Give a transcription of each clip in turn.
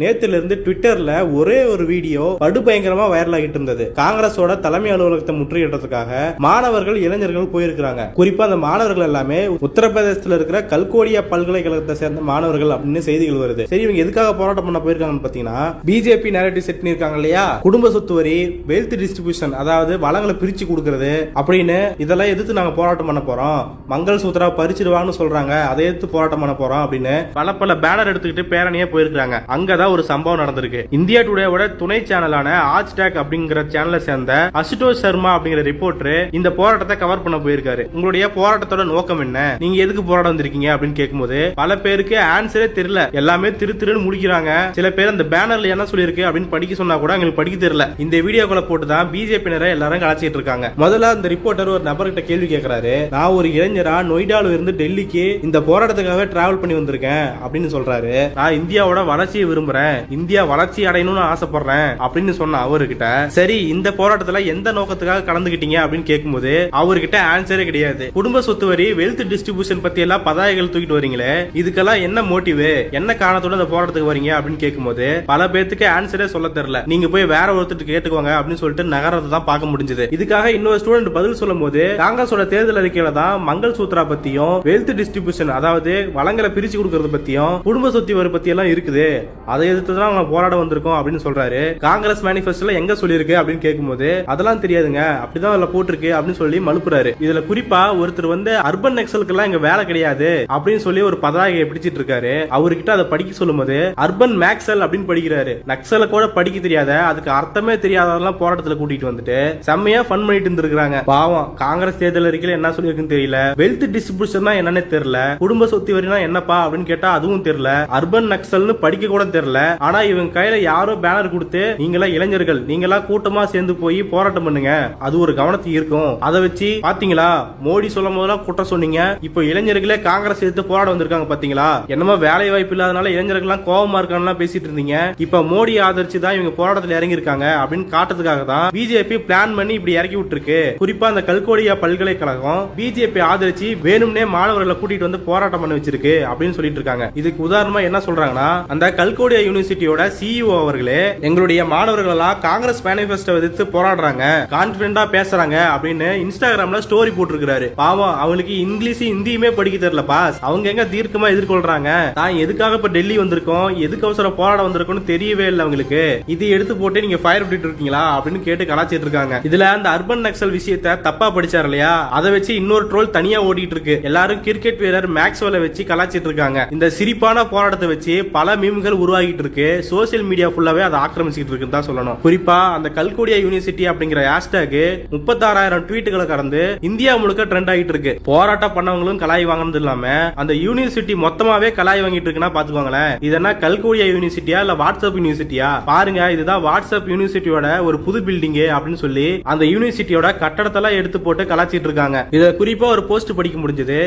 நேத்திலிருந்து ட்விட்டர்ல ஒரே ஒரு வீடியோ படுபயங்கரமா வைரல் ஆகிட்டு இருந்தது. காங்கிரஸோட தலைமை அலுவலகத்தை முற்றுகையிடுறதுக்காக மாணவர்கள் இளைஞர்கள் போயிருக்கிறாங்க. குறிப்பா அந்த மாணவர்கள் எல்லாமே உத்தரப்பிரதேசத்துல இருக்கிற கல்கோடியா பல்கலைக்கழகத்தை சேர்ந்த மாணவர்கள் அப்படின்னு செய்திகள் வருது. சரி இவங்க எதுக்காக போராட்டம் பண்ண போயிருக்காங்கன்னு பாத்தீங்கன்னா பிஜேபி நேரட்டிவ் செட் பண்ணிருக்காங்க இல்லையா? குடும்ப சொத்து வரி வெல்த் டிஸ்ட்ரிபியூஷன் அதாவது வளங்களை பிரிச்சு கொடுக்கறது அப்படின்னு இதெல்லாம் எதிர்த்து நாங்க போராட்டம் பண்ண போறோம். மங்கள் சூத்ரா பறிச்சிருவாங்கன்னு சொல்றாங்க. அதை எதிர்த்து போராட்டம் பண்ண போறோம் அப்படின்னு பல பல பேனர் எடுத்துக்கிட்டு பேரணியே போயிருக்காங்க அங்கதான் ஒரு சம்பவம் நடந்திருக்கு. இந்தியா டுடேவோட துணை சேனலான ஆஜ்டாக் அப்படிங்கிற சேனலை சேர்ந்த அசுடோஷ் சர்மா அப்படிங்கிற ரிப்போர்ட்டர் இந்த போராட்டத்தை கவர் பண்ண போயிருக்காரு. உங்களுடைய போராட்டத்தோட நோக்கம் என்ன? நீங்க எதுக்கு போராட வந்திருக்கீங்க அப்படின்னு கேட்கும்போது பல பேருக்கு ஆன்சரே தெரியல. எல்லாமே திரு திருன்னு முடிக்கிறாங்க. சில பேர் அந்த பேனர்ல என்ன சொல்லியிருக்கு அப்படின்னு படிக்க சொன்னா கூட எங்களுக்கு படிக்க தெரியல. இந்த வீடியோக்களை போட்டு தான் பிஜேபியினரை எல்லாரும் கலாச்சிட்டு இருக்காங்க. முதல்ல அந்த ரிப்போர்ட்டர் ஒரு நபர்கிட்ட கேள்வி கேட்கிறாரு நான் ஒரு இளைஞரா நொய்டால இருந்து டெல்லிக்கு இந்த போராட்டத்துக்காக டிராவல் பண்ணி வந்திருக்கேன் அப்படின்னு சொல்றாரு. நான் இந்தியாவோட வளர்ச்சியை விரும்புறேன். இந்தியா வளர்ச்சி அடையணும்னு ஆசைப்படுறேன் அப்படின்னு சொன்ன அவர்கிட்ட சரி இந்த போராட்டத்துல எந்த நோக்கத்துக்காக கலந்துக்கிட்டீங்க அப்படின்னு கேட்கும்போது அவர்கிட்ட ஆன்சரே கிடையாது. குடும்ப சொத்து வரி வெல்த் டிஸ்ட்ரிபியூஷன் பத்தி எல்லாம் பதாகைகள் தூக்கிட்டு வரீங்களே இதுக்கெல்லாம் என்ன மோட்டிவ் என்ன காரணத்தோட இந்த போராட்டத்துக்கு வரீங்க? அப்படின்னு கேட்கும்போது பல பேத்துக்கு ஆன்சரே சொல்ல தெரியல. நீங்க போய் வேற ஒருத்தர் கேட்டுக்கோங்க அப்படின்னு சொல்லிட்டு நகரத்தை தான் பார்க்க முடிஞ்சது. இதுக்காக இன்னொரு ஸ்டூடெண்ட் பதில் சொல்லும் போது காங்கிரஸோட தேர்தல் அறிக்கையில தான் மங்கள் சூத்ரா பத்தியும் வெல்த் டிஸ்ட்ரிபியூஷன் அதாவது வளங்களை பிரிச்சு கொடுக்கறது பத்தியும் குடும்ப சொத்து வரி பத்தி எல்லாம் இருக்குது. அதை எதிர்த்து தான் நாங்க போராட வந்திருக்கோம் அப்படின்னு சொல்றாரு. காங்கிரஸ் மேனிஃபெஸ்டோல எங்க சொல்லியிருக்கு அப்படின்னு கேட்கும்போது அதெல்லாம் தெரியாதுங்க. அப்படிதான் அதுல போட்டிருக்கு அப்படின்னு சொல்லி மலுப்புறாரு இதுல குறிப்பா ஒருத்தர் வந்து அர்பன் நெக்சலுக்கு எல்லாம் இங்க வேலை கிடையாது அப்படின்னு சொல்லி ஒரு பதாகையை பிடிச்சிட்டு இருக்காரு. அவர்கிட்ட அதை படிக்க சொல்லும்போது அர்பன் மேக்சல் அப்படின்னு படிக்கிறாரு. நக்சலை கூட படிக்க தெரியாத அதுக்கு அர்த்தமே தெரியாததெல்லாம் போராட்டத்துல கூட்டிட்டு வந்துட்டு செம்மையா ஃபன் பண்ணிட்டு இருந்திருக்காங்க பாவம் காங்கிரஸ் தேர்தல் அறிக்கையில என்ன சொல்லியிருக்குன்னு தெரியல. வெல்த் டிஸ்ட்ரிபியூஷன் தான் என்னன்னு தெரியல. குடும்ப சொத்து வரினா என்னப்பா அப்படின்னு கேட்டா அதுவும் தெரியல. அர்பன் நக்சல்னு படிக்க கூட தெரியல. தெரியல ஆனா இவங்க கையில யாரோ பேனர் கொடுத்து நீங்களா இளைஞர்கள் நீங்களா கூட்டமா சேர்ந்து போய் போராட்டம் பண்ணுங்க. அது ஒரு கவனத்துக்கு இருக்கும் அதை வச்சு பாத்தீங்களா? மோடி சொல்லும் போதெல்லாம் குற்றம் சொன்னீங்க. இப்போ இளைஞர்களே காங்கிரஸ் எடுத்து போராட வந்திருக்காங்க பாத்தீங்களா? என்னமோ வேலை வாய்ப்பு இல்லாதனால இளைஞர்கள் எல்லாம் கோபமா இருக்கான்னு பேசிட்டு இருந்தீங்க. இப்ப மோடி ஆதரிச்சு தான் இவங்க போராட்டத்தில் இறங்கி இருக்காங்க அப்படின்னு காட்டுறதுக்காக தான் பிஜேபி பிளான் பண்ணி இப்படி இறக்கி விட்டுருக்கு. குறிப்பா அந்த கல்கோடியா பல்கலைக்கழகம் பிஜேபி ஆதரிச்சு வேணும்னே மாணவர்களை கூட்டிட்டு வந்து போராட்டம் பண்ண வச்சிருக்கு அப்படின்னு சொல்லிட்டு இருக்காங்க. இதுக்கு உதாரணமா என்ன சொல்றாங்கன்னா அந்த கல்கோடி கல்கோடியா யூனிவர்சிட்டியோட சிஇஓ அவர்களே எங்களுடைய மாணவர்கள் எல்லாம் காங்கிரஸ் மேனிபெஸ்டோ எதிர்த்து போராடுறாங்க கான்பிடண்டா பேசுறாங்க அப்படின்னு இன்ஸ்டாகிராம்ல ஸ்டோரி போட்டிருக்காரு பாவம் அவங்களுக்கு இங்கிலீஷ் ஹிந்தியுமே படிக்க தெரியலப்பா. அவங்க எங்க தீர்க்கமா எதிர்கொள்றாங்க? நான் எதுக்காக இப்ப டெல்லி வந்திருக்கோம்? எதுக்கு அவசரம் போராட வந்திருக்கோம்னு தெரியவே இல்லை அவங்களுக்கு. இது எடுத்து போட்டு நீங்க ஃபயர் விட்டுட்டு இருக்கீங்களா? அப்படின்னு கேட்டு கலாச்சிட்டு இருக்காங்க. இதுல அந்த அர்பன் நக்சல் விஷயத்த தப்பா படிச்சார் இல்லையா? அதை வச்சு இன்னொரு ட்ரோல் தனியா ஓடிட்டு இருக்கு. எல்லாரும் கிரிக்கெட் வீரர் மேக்ஸ்வெல்ல வச்சு கலாச்சிட்டு இருக்காங்க. இந்த சிரிப்பான போராட்டத்தை வச்சு பல மீம்கள் உருவாகிட்டு இருக்கு. சோசியல் மீடியா ஃபுல்லாவே அதை ஆக்கிரமிச்சுட்டு இருக்குன்னு தான் சொல்லணும். குறிப்பா அந்த கல்கோடியா யூனிவர்சிட்டி அப்படிங்கிற ஹேஷ்டேக் முப்பத்தாறாயிரம் ட்வீட்டுகளை கடந்து இந்தியா முழுக்க ட்ரெண்ட் ஆகிட்டு இருக்கு. போராட்டம் பண்ணவங்களும் கலாய் வாங்கினது இல்லாம அந்த யூனிவர்சிட்டி மொத்தமாவே கலாய் வாங்கிட்டு இருக்குன்னா பாத்துக்கோங்களேன் இதென்ன கல்கோடியா யூனிவர்சிட்டியா இல்ல வாட்ஸ்அப் யூனிவர்சிட்டியா பாருங்க இதுதான் வாட்ஸ்அப் யூனிவர்சிட்டியோட ஒரு புது பில்டிங் அப்படின்னு சொல்லி அந்த யூனிவர்சிட்டியோட கட்டடத்தெல்லாம் எடுத்து போட்டு கலாச்சிட்டு இருக்காங்க. இத குறிப்பா ஒரு போஸ்ட் படிக்க முடிஞ்சது.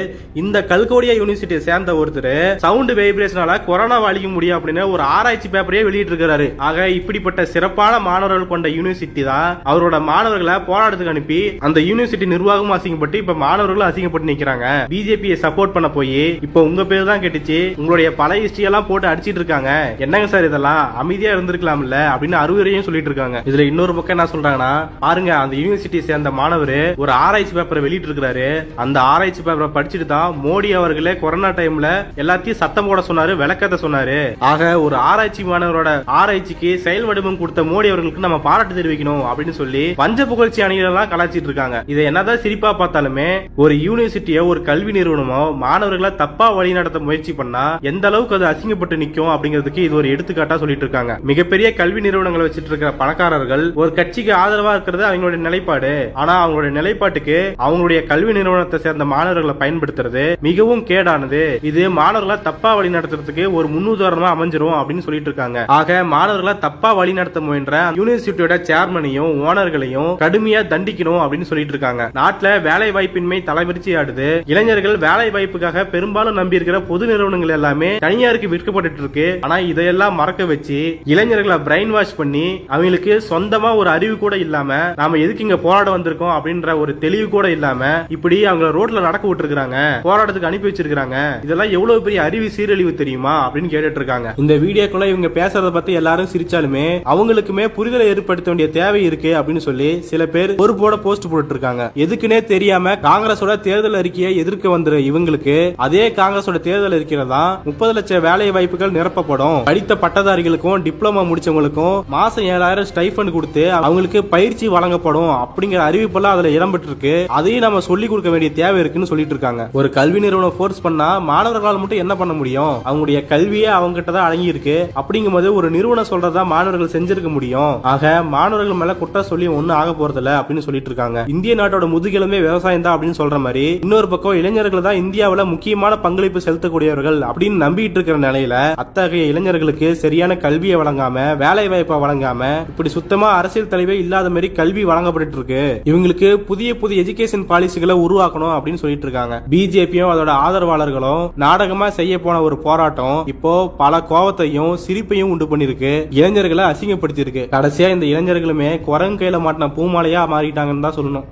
இந்த கல்கோடியா யூனிவர்சிட்டியை சேர்ந்த ஒருத்தர் சவுண்ட் வைப்ரேஷனால கொரோனா வாழிக்க முடியும் அப்படின்னு ஒரு ஆராய்ச்சி பேப்பரையே வெளியிட்டு ஆக இப்படிப்பட்ட சிறப்பான மாணவர்கள் கொண்ட யூனிவர்சிட்டி தான் அவரோட மாணவர்களை போராட்டத்துக்கு அனுப்பி அந்த யூனிவர்சிட்டி நிர்வாகமும் அசிங்கப்பட்டு இப்ப மாணவர்களும் அசிங்கப்பட்டு நிக்கிறாங்க. பிஜேபியை சப்போர்ட் பண்ண போய் இப்ப உங்க பேர் தான் கேட்டுச்சு உங்களுடைய பல ஹிஸ்டரி எல்லாம் போட்டு அடிச்சிட்டு இருக்காங்க. என்னங்க சார் இதெல்லாம்? அமைதியா இருந்திருக்கலாம்ல அப்படின்னு அறிவுரையும் சொல்லிட்டு இருக்காங்க. இதுல இன்னொரு பக்கம் என்ன சொல்றாங்கன்னா பாருங்க அந்த யூனிவர்சிட்டி சேர்ந்த மாணவர் ஒரு ஆராய்ச்சி பேப்பரை வெளியிட்டு இருக்கிறாரு அந்த ஆராய்ச்சி பேப்பரை படிச்சுட்டு தான் மோடி அவர்களே கொரோனா டைம்ல எல்லாத்தையும் சத்தம் போட சொன்னாரு விளக்கத்தை சொன்னாரு. ஆக ஒரு ஆராய்ச்சி மாணவரோட ஆராய்ச்சிக்கு செயல் வடிவம் கொடுத்த மோடி அவர்களுக்கு நம்ம பாராட்டு தெரிவிக்கணும் அப்படின்னு சொல்லி பஞ்ச புகழ்ச்சி அணிகள் எல்லாம் கலாச்சிட்டு இருக்காங்க. இதை என்னதான் சிரிப்பா பார்த்தாலுமே ஒரு யூனிவர்சிட்டியோ ஒரு கல்வி நிறுவனமோ மாணவர்களை தப்பா வழி நடத்த முயற்சி பண்ணா எந்த அளவுக்கு அது அசிங்கப்பட்டு நிக்கும் அப்படிங்கிறதுக்கு இது ஒரு எடுத்துக்காட்டா சொல்லிட்டு இருக்காங்க. மிகப்பெரிய கல்வி நிறுவனங்களை வச்சிட்டு இருக்கிற பணக்காரர்கள் ஒரு கட்சிக்கு ஆதரவா இருக்கிறது அவங்களுடைய நிலைப்பாடு. ஆனா அவங்களுடைய நிலைப்பாட்டுக்கு அவங்களுடைய கல்வி நிறுவனத்தை சேர்ந்த மாணவர்களை பயன்படுத்துறது மிகவும் கேடானது. இது மாணவர்களை தப்பா வழி நடத்துறதுக்கு ஒரு முன்னுதாரணமா அமைஞ்சிரும் அப்படின்னு சொல்லிட்டு இருக்காங்க ஆக மாணவர்களை தப்பா வழி நடத்த முயன்ற யூனிவர்சிட்டியோட சேர்மனையும் ஓனர்களையும் கடுமையா தண்டிக்கணும் அப்படின்னு சொல்லிட்டு இருக்காங்க நாட்டுல வேலை வாய்ப்பின்மை தலைவிரிச்சி ஆடுது. இளைஞர்கள் வேலை வாய்ப்புக்காக பெரும்பாலும் நம்பி இருக்கிற பொது நிறுவனங்கள் எல்லாமே தனியாருக்கு விற்கப்பட்டு இருக்கு ஆனா இதையெல்லாம் மறக்க வச்சு இளைஞர்களை பிரெயின் வாஷ் பண்ணி அவங்களுக்கு சொந்தமா ஒரு அறிவு கூட இல்லாம நாம எதுக்கு இங்க போராட வந்திருக்கோம் அப்படின்ற ஒரு தெளிவு கூட இல்லாம இப்படி அவங்கள ரோட்ல நடக்க விட்டுருக்காங்க போராட்டத்துக்கு அனுப்பி வச்சிருக்காங்க இதெல்லாம் எவ்வளவு பெரிய அறிவு சீரழிவு தெரியுமா அப்படின்னு கேட்டுட்டு இருக்காங்க இந்த வீடியோ வீடியோக்குள்ள இவங்க பேசுறத பத்தி எல்லாரும் சிரிச்சாலுமே அவங்களுக்குமே புரிதலை ஏற்படுத்த வேண்டிய தேவை இருக்கு அப்படின்னு சொல்லி சில பேர் பொறுப்போட போஸ்ட் போட்டு இருக்காங்க எதுக்குன்னே தெரியாம காங்கிரஸோட தேர்தல் அறிக்கையை எதிர்க்க வந்துரு இவங்களுக்கு அதே காங்கிரஸோட தேர்தல் அறிக்கையில தான் முப்பது லட்சம் வேலை வாய்ப்புகள் நிரப்பப்படும். படித்த பட்டதாரிகளுக்கும் டிப்ளமா முடிச்சவங்களுக்கும் மாசம் ஏழாயிரம் ஸ்டைஃபன் கொடுத்து அவங்களுக்கு பயிற்சி வழங்கப்படும் அப்படிங்கிற அறிவிப்பெல்லாம் அதுல இடம்பெற்று இருக்கு அதையும் நம்ம சொல்லி கொடுக்க வேண்டிய தேவை இருக்குன்னு சொல்லிட்டு இருக்காங்க ஒரு கல்வி நிறுவனம் ஃபோர்ஸ் பண்ணா மாணவர்களால் மட்டும் என்ன பண்ண முடியும்? அவங்களுடைய கல்வியே அவங்க கிட்ட தான் அடங்கி இருக்கு. அப்படிங்கும் போது ஒரு நிறுவனம் சொல்றதா மாணவர்கள் செஞ்சிருக்க முடியும். ஆக மாணவர்கள் மேல குற்றம் சொல்லி ஒன்னும் ஆக போறதில்ல அப்படின்னு சொல்லிட்டு இருக்காங்க. இந்திய நாட்டோட முதுகெலும்பே விவசாயம் தான் அப்படின்னு சொல்ற மாதிரி இன்னொரு பக்கம் இளைஞர்கள் தான் இந்தியாவில முக்கியமான பங்களிப்பு செலுத்தக்கூடியவர்கள் அப்படின்னு நம்பிட்டு இருக்கிற நிலையில அத்தகைய இளைஞர்களுக்கு சரியான கல்வியை வழங்காம வேலை வாய்ப்பை வழங்காம இப்படி சுத்தமா அரசியல் தலைவே இல்லாத மாதிரி கல்வி வழங்கப்பட்டு இருக்கு. இவங்களுக்கு புதிய புதிய எஜுகேஷன் பாலிசிகளை உருவாக்கணும் அப்படின்னு சொல்லிட்டு இருக்காங்க. பிஜேபியும் அதோட ஆதரவாளர்களும் நாடகமா செய்ய போன ஒரு போராட்டம் இப்போ பல கோவத்தையும் சிரிப்பையும் உண்டு பண்ணிருக்கு. இளைஞர்களை அசிங்கப்படுத்தியிருக்கு. கடைசியா இந்த இளைஞர்களுமே குரங்கு கையில மாட்டின பூமாலையா மாறிட்டாங்கன்னு தான் சொல்லணும்.